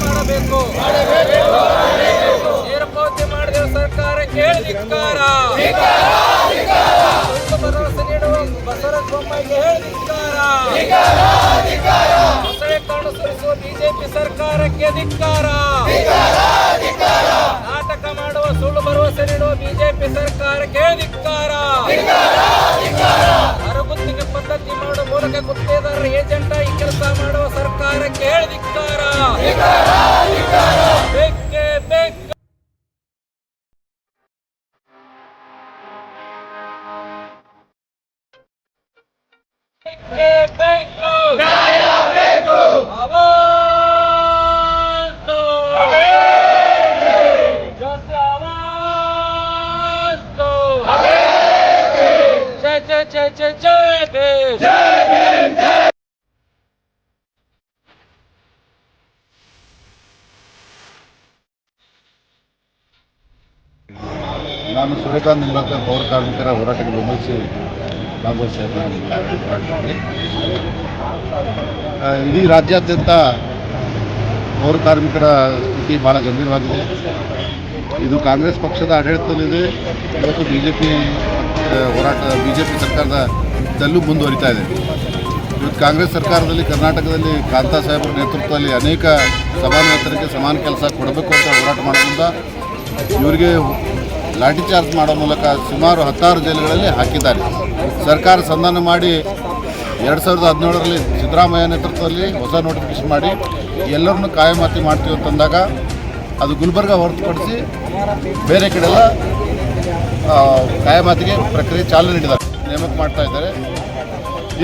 ಪಾವತಿ ಮಾಡಬೇಕು. ನೇರ ಪಾವತಿ ಮಾಡಿದ ಸರ್ಕಾರ ಕೇಳಿ ಧಿಕ್ಕಾರ. ಭರವಸೆ ನೀಡುವ ಬಸವರಾಜ ಬೊಮ್ಮಾಯಿಗೆ ಹೇಳಿ ಧಿಕ್ಕಾರ. ಮೊಸಳೆ ಕಾಣು ಸುರಿಸುವ ಬಿಜೆಪಿ ಸರ್ಕಾರಕ್ಕೆ ಧಿಕ್ಕಾರ. ನಾಟಕ ಮಾಡುವ ಸುಳ್ಳು ಭರವಸೆ ನೀಡುವ ಬಿಜೆಪಿ ಸರ್ಕಾರಕ್ಕೆ ಧಿಕ್ಕಾರ. ಅರಗುತ್ತಿಗೆ ಪದ್ಧತಿ ಮಾಡುವ ಮೂಲಕ ಗುತ್ತೇದಾರರ ಏಜೆಂಟ್ ಈ ಕೆಲಸ ಮಾಡುವ ಸರ್ಕಾರಕ್ಕೆ ಧಿಕ್ಕಾರ. ಬೇಕೇ ಬೇಕು ಬೇಕೇ ಬೇಕು ಅವಾಂತು ಜೊತೆ ಅವಾಂತು ಜಯ ಜಯ ಜಯ ಜಯ ಜಯ ದೇಶ ನಾನು ಸೂರ್ಯಕಾಂತ್ ನಿಂಬಾಳ್ಕರ್ ಪೌರ ಕಾರ್ಮಿಕರ ಹೋರಾಟಕ್ಕೆ ಬೆಂಬಲಿಸಿ ಭಾಗವಹಿಸಿ ಇಡೀ ರಾಜ್ಯಾದ್ಯಂತ ಪೌರ ಕಾರ್ಮಿಕರ ಸ್ಥಿತಿ ಭಾಳ ಗಂಭೀರವಾಗಿದೆ. ಇದು ಕಾಂಗ್ರೆಸ್ ಪಕ್ಷದ ಆಡಳಿತದಲ್ಲಿದೆ. ಇವತ್ತು ಬಿ ಜೆ ಪಿ ಹೋರಾಟ ಬಿ ಜೆ ಪಿ ಸರ್ಕಾರದ ದಲ್ಲೂ ಮುಂದುವರಿತಾ ಇದೆ. ಇವತ್ತು ಕಾಂಗ್ರೆಸ್ ಸರ್ಕಾರದಲ್ಲಿ, ಕರ್ನಾಟಕದಲ್ಲಿ ಕಾಂತಾ ಸಾಹೇಬರ ನೇತೃತ್ವದಲ್ಲಿ ಅನೇಕ ಸಮಾನಾಂತರಕ್ಕೆ ಸಮಾನ ಕೆಲಸ ಕೊಡಬೇಕು ಅಂತ ಹೋರಾಟ ಮಾಡೋದ್ರಿಂದ ಇವರಿಗೆ ಲಾಠಿ ಚಾರ್ಜ್ ಮಾಡೋ ಮೂಲಕ ಸುಮಾರು ಹತ್ತಾರು ಜೈಲುಗಳಲ್ಲಿ ಹಾಕಿದ್ದಾರೆ. ಸರ್ಕಾರ ಸಂಧಾನ ಮಾಡಿ ಎರಡು ಸಾವಿರದ ಹದಿನೇಳರಲ್ಲಿ ಸಿದ್ದರಾಮಯ್ಯ ನೇತೃತ್ವದಲ್ಲಿ ಹೊಸ ನೋಟಿಫಿಕೇಶನ್ ಮಾಡಿ, ಎಲ್ಲರನ್ನು ಕಾಯಮಾತಿ ಮಾಡ್ತೀವಿ ಅಂತಂದಾಗ ಅದು ಗುಲ್ಬರ್ಗ ಹೊರತುಪಡಿಸಿ ಬೇರೆ ಕಡೆಲ್ಲ ಕಾಯಮಾತಿಗೆ ಪ್ರಕ್ರಿಯೆ ಚಾಲನೆ ನೀಡಿದ್ದಾರೆ. ನೇಮಕ ಮಾಡ್ತಾ ಇದ್ದಾರೆ.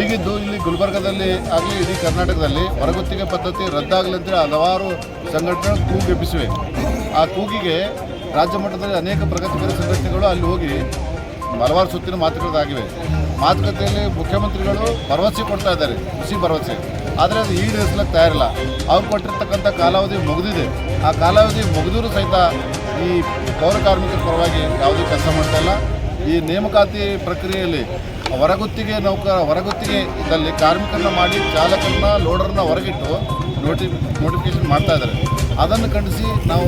ಈಗಿದ್ದು ಇಲ್ಲಿ ಗುಲ್ಬರ್ಗದಲ್ಲಿ ಆಗಲಿ, ಇಡೀ ಕರ್ನಾಟಕದಲ್ಲಿ ಹೊರಗುತ್ತಿಗೆ ಪದ್ಧತಿ ರದ್ದಾಗಲಿ ಅಂತೇಳಿ ಹಲವಾರು ಸಂಘಟನೆಗಳು ಕೂಗೆಬ್ಬಿಸಿವೆ ಆ ಕೂಗಿಗೆ ರಾಜ್ಯ ಮಟ್ಟದಲ್ಲಿ ಅನೇಕ ಪ್ರಗತಿಪರ ಸಂಘಟನೆಗಳು ಅಲ್ಲಿ ಹೋಗಿ ಹಲವಾರು ಸುತ್ತಿನ ಮಾತುಕತೆಗಳಾಗಿವೆ. ಮಾತುಕತೆಯಲ್ಲಿ ಮುಖ್ಯಮಂತ್ರಿಗಳು ಭರವಸೆ ಕೊಡ್ತಾ ಇದ್ದಾರೆ ಕೃಷಿ ಭರವಸೆ. ಆದರೆ ಅದು ಈಡೇರಿಸಲಿಕ್ಕೆ ತಯಾರಿಲ್ಲ. ಅವ್ರು ಕೊಟ್ಟಿರ್ತಕ್ಕಂಥ ಕಾಲಾವಧಿ ಮುಗಿದಿದೆ. ಆ ಕಾಲಾವಧಿ ಮುಗಿದರೂ ಸಹಿತ ಈ ಪೌರ ಕಾರ್ಮಿಕರ ಪರವಾಗಿ ಯಾವುದೇ ಕೆಲಸ ಮಾಡ್ತಾ ಇಲ್ಲ. ಈ ನೇಮಕಾತಿ ಪ್ರಕ್ರಿಯೆಯಲ್ಲಿ ಹೊರಗುತ್ತಿಗೆ ನೌಕರ ಹೊರಗುತ್ತಿಗೆ ಇದರಲ್ಲಿ ಕಾರ್ಮಿಕರನ್ನ ಮಾಡಿ ಚಾಲಕರನ್ನ ಲೋಡರ್ನ ಹೊರಗಿಟ್ಟು ನೋಟಿ ನೋಟಿಫಿಕೇಶನ್ ಮಾಡ್ತಾ ಇದ್ದಾರೆ. ಅದನ್ನು ಖಂಡಿಸಿ ನಾವು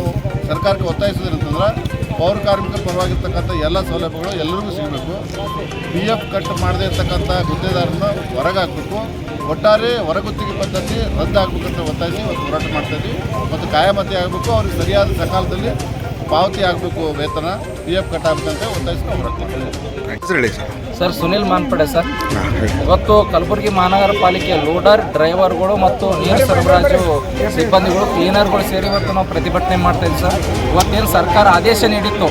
ಸರ್ಕಾರಕ್ಕೆ ಒತ್ತಾಯಿಸೋದೇನಂತಂದ್ರೆ ಪೌರ ಕಾರ್ಮಿಕರ ಪರವಾಗಿರ್ತಕ್ಕಂಥ ಎಲ್ಲ ಸೌಲಭ್ಯಗಳು ಎಲ್ಲರಿಗೂ ಸಿಗಬೇಕು. ಪಿ ಎಫ್ ಕಟ್ ಮಾಡದೇ ಇರ್ತಕ್ಕಂಥ ಹೊರಗೆ ಹೊರಗಾಕಬೇಕು. ಒಟ್ಟಾರೆ ಹೊರಗುತ್ತಿಗೆ ಪದ್ಧತಿ ರದ್ದಾಗಬೇಕಂತ ಒತ್ತಾಯಿಸಿ ಇವತ್ತು ಹೋರಾಟ ಮಾಡ್ತಾ ಇದ್ದೀವಿ. ಮತ್ತು ಕಾಯಮತಿ ಆಗಬೇಕು. ಅವ್ರಿಗೆ ಸರಿಯಾದ ಸಕಾಲದಲ್ಲಿ ಪಾವತಿ ಆಗಬೇಕು ವೇತನ ಪಿ ಎಫ್ ಕಟ್ ಆಗಬೇಕಂತ ಒತ್ತಾಯಿಸ್ಕೊಂಡು sir. Sir Sunil Manpade sir. ಇವತ್ತು ಕಲಬುರಗಿ ಮಹಾನಗರ ಪಾಲಿಕೆ ಲೋಡರ್ ಡ್ರೈವರ್ಗಳು ಮತ್ತು ನೀರು ಸರಬರಾಜು ಸಿಬ್ಬಂದಿಗಳು ಕ್ಲೀನರ್ಗಳು ಸೇರಿ ಇವತ್ತು ನಾವು ಪ್ರತಿಭಟನೆ ಮಾಡ್ತಾ ಇದ್ದೀವಿ ಸರ್. ಇವತ್ತೇನು ಸರ್ಕಾರ ಆದೇಶ ನೀಡಿತ್ತು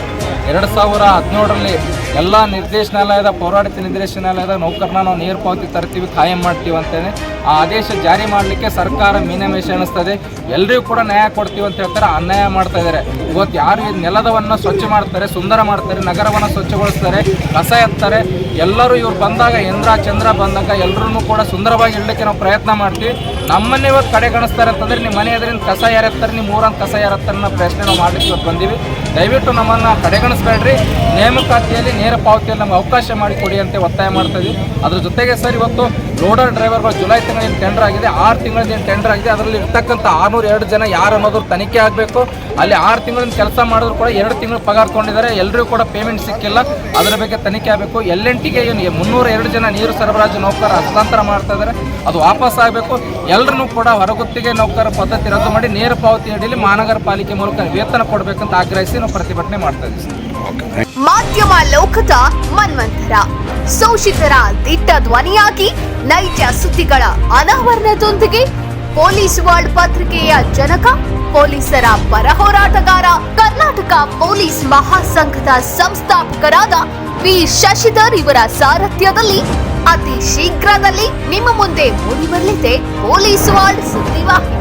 ಎರಡು ಸಾವಿರ ಹದಿನೇಳರಲ್ಲಿ ಎಲ್ಲ ನಿರ್ದೇಶನಾಲಯದ ಪೌರಾಡಳಿತ ನಿರ್ದೇಶನಾಲಯದ ನೌಕರನ ನಾವು ನೇರ ಪಾವತಿ ತರ್ತೀವಿ ಕಾಯಂ ಮಾಡ್ತೀವಿ ಅಂತೇಳಿ ಆ ಆದೇಶ ಜಾರಿ ಮಾಡಲಿಕ್ಕೆ ಸರ್ಕಾರ ಮೀನಮೇಷ ಎಣಿಸ್ತದೆ. ಎಲ್ಲರಿಗೂ ಕೂಡ ನ್ಯಾಯ ಕೊಡ್ತೀವಿ ಅಂತ ಹೇಳ್ತಾರೆ, ಅನ್ಯಾಯ ಮಾಡ್ತಾ ಇದ್ದಾರೆ. ಇವತ್ತು ಯಾರು ಈ ನೆಲದವನ್ನು ಸ್ವಚ್ಛ ಮಾಡ್ತಾರೆ, ಸುಂದರ ಮಾಡ್ತಾರೆ, ನಗರವನ್ನು ಸ್ವಚ್ಛಗೊಳಿಸ್ತಾರೆ, ಕಸ ಎತ್ತಾರೆ, ಎಲ್ಲರೂ ಇವ್ರು ಬಂದಾಗ, ಇಂದ್ರ, ಚಂದ್ರ ಬಂದಾಗ ಎಲ್ಲರೂ ಕೂಡ ಸುಂದರವಾಗಿ ಇಡಲಿಕ್ಕೆ ನಾವು ಪ್ರಯತ್ನ ಮಾಡ್ತೀವಿ. ನಮ್ಮನ್ನೇ ಇವತ್ತು ಕಡೆಗಣಿಸ್ತಾರೆ ಅಂತಂದ್ರೆ, ನಿಮ್ಮ ಮನೆ ಎದುರಿನ ಕಸ ಯಾರು ಎತ್ತಾರೆ, ನಿಮ್ಮ ಊರಂತ ಕಸ ಯಾರು ಅನ್ನೋ ಪ್ರಶ್ನೆ ನಾವು ಮಾಡಲಿಕ್ಕೆ ಇವತ್ತು ಬಂದೀವಿ. ದಯವಿಟ್ಟು ನಮ್ಮನ್ನು ಕಡೆಗಣಿಸ್ಬೇಡ್ರಿ. ನೇಮಕಾತಿಯಲ್ಲಿ ನೇರ ಪಾವತಿಯಲ್ಲಿ ನಮಗೆ ಅವಕಾಶ ಮಾಡಿಕೊಡಿ ಅಂತ ಒತ್ತಾಯ ಮಾಡ್ತಾ ಇದ್ದೀವಿ ಅದ್ರ ಜೊತೆಗೆ ಸರ್, ಇವತ್ತು ಲೋಡರ್ ಡ್ರೈವರ್ಗಳು ಜುಲೈ ತಿಂಗಳಿನ ಟೆಂಡರ್ ಆಗಿದೆ, ಆರು ತಿಂಗಳಿಂದ ಟೆಂಡರ್ ಆಗಿದೆ, ಅದರಲ್ಲಿ ಇರ್ತಕ್ಕಂಥ ಆರ್ನೂರ ಎರಡು ಜನ ಯಾರು ಅನ್ನೋದ್ರ ತನಿಖೆ ಆಗಬೇಕು. ಅಲ್ಲಿ ಆರು ತಿಂಗಳಿನ ಕೆಲಸ ಮಾಡಿದ್ರು ಕೂಡ ಎರಡು ತಿಂಗಳು ಪಗಾರ ತೊಗೊಂಡಿದ್ದಾರೆ ಎಲ್ಲರಿಗೂ ಕೂಡ ಪೇಮೆಂಟ್ ಸಿಕ್ಕಿಲ್ಲ. ಅದರ ಬಗ್ಗೆ ತನಿಖೆ ಆಗಬೇಕು. ಎಲ್ ಎನ್ ಟಿಗೆ ಏನು ಮುನ್ನೂರ ಎರಡು ಜನ ನೀರು ಸರಬರಾಜು ನೌಕರ ಹಸ್ತಾಂತರ ಮಾಡ್ತಾ ಇದ್ದಾರೆ, ಅದು ವಾಪಸ್ ಆಗಬೇಕು. ಎಲ್ಲರನ್ನೂ ಕೂಡ ಹೊರಗುತ್ತಿಗೆ ನೌಕರ ಪದ್ಧತಿ ರದ್ದು ಮಾಡಿ ನೇರ ಪಾವತಿ ಅಡಿಯಲ್ಲಿ ಮಹಾನಗರ ಪಾಲಿಕೆ ಮೂಲಕ ವೇತನ ಕೊಡಬೇಕಂತ ಆಗ್ರಹಿಸಿ ನಾವು ಪ್ರತಿಭಟನೆ ಮಾಡ್ತಾ ಇದ್ದೀವಿ. ಮಾಧ್ಯಮ ಲೋಕದ ಮನ್ವಂತರ. ಶೋಷಿತರ ದಿಟ್ಟ ಧ್ವನಿಯಾಗಿ ನೈಜ ಸುದ್ದಿಗಳ ಅನಾವರಣದೊಂದಿಗೆ ಪೊಲೀಸ್ ವರ್ಲ್ಡ್ ಪತ್ರಿಕೆಯ ಜನಕ, ಪೊಲೀಸರ ಪರ ಹೋರಾಟಗಾರ, ಕರ್ನಾಟಕ ಪೊಲೀಸ್ ಮಹಾಸಂಘದ ಸಂಸ್ಥಾಪಕರಾದ ವಿ. ಶಶಿಧರ್ ಇವರ ಸಾರಥ್ಯದಲ್ಲಿ ಅತಿ ಶೀಘ್ರದಲ್ಲಿ ನಿಮ್ಮ ಮುಂದೆ ಮೂಡಿಬರಲಿದೆ ಪೊಲೀಸ್ ವರ್ಲ್ಡ್ ಸುದ್ದಿವಾಹಿನಿ.